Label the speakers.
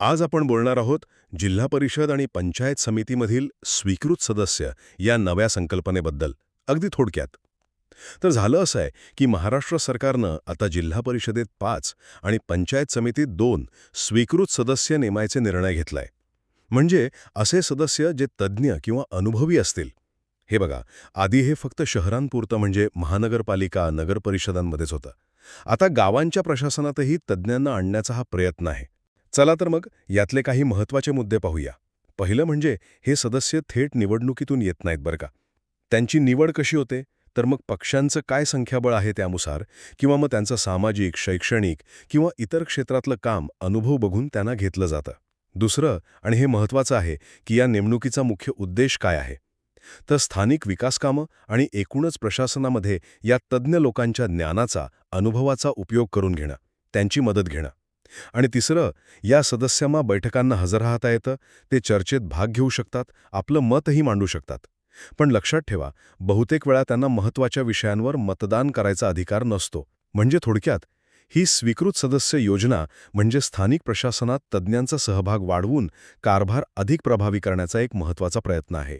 Speaker 1: आज आपण बोलणार आहोत जिल्हा परिषद आणि पंचायत समितीमधील स्वीकृत सदस्य या नव्या संकल्पनेबद्दल अगदी थोडक्यात. तर झालं असं आहे की महाराष्ट्र सरकारनं आता जिल्हा परिषदेत पाच आणि पंचायत समितीत दोन स्वीकृत सदस्य नेमायचे निर्णय घेतलाय. म्हणजे असे सदस्य जे तज्ज्ञ किंवा अनुभवी असतील. हे बघा आधी हे फक्त शहरांपुरतं म्हणजे महानगरपालिका नगरपरिषदांमध्येच होतं. आता गावांच्या प्रशासनातही तज्ज्ञांना आणण्याचा हा प्रयत्न आहे. चला तर मग यातले काही महत्त्वाचे मुद्दे पाहूया. पहिलं म्हणजे हे सदस्य थेट निवडणुकीतून येत नाहीत बरं का. त्यांची निवड कशी होते? तर मग पक्षांचं काय संख्याबळ आहे त्यानुसार किंवा मग त्यांचं सामाजिक शैक्षणिक किंवा इतर क्षेत्रातलं काम अनुभव बघून त्यांना घेतलं जातं. दुसरं आणि हे महत्त्वाचं आहे की या नेमणुकीचा मुख्य उद्देश काय आहे? तर स्थानिक विकासकामं आणि एकूणच प्रशासनामध्ये या तज्ज्ञ लोकांच्या ज्ञानाचा अनुभवाचा उपयोग करून घेणं त्यांची मदत घेणं. आणि तिसरं या सदस्यांना बैठकांना हजर राहता येतं ते चर्चेत भाग घेऊ शकतात आपलं मतही मांडू शकतात. पण लक्षात ठेवा बहुतेक वेळा त्यांना महत्त्वाच्या विषयांवर मतदान करायचा अधिकार नसतो. म्हणजे थोडक्यात ही स्वीकृत सदस्य योजना म्हणजे स्थानिक प्रशासनात तज्ज्ञांचा सहभाग वाढवून कारभार अधिक प्रभावी करण्याचा एक महत्त्वाचा प्रयत्न आहे.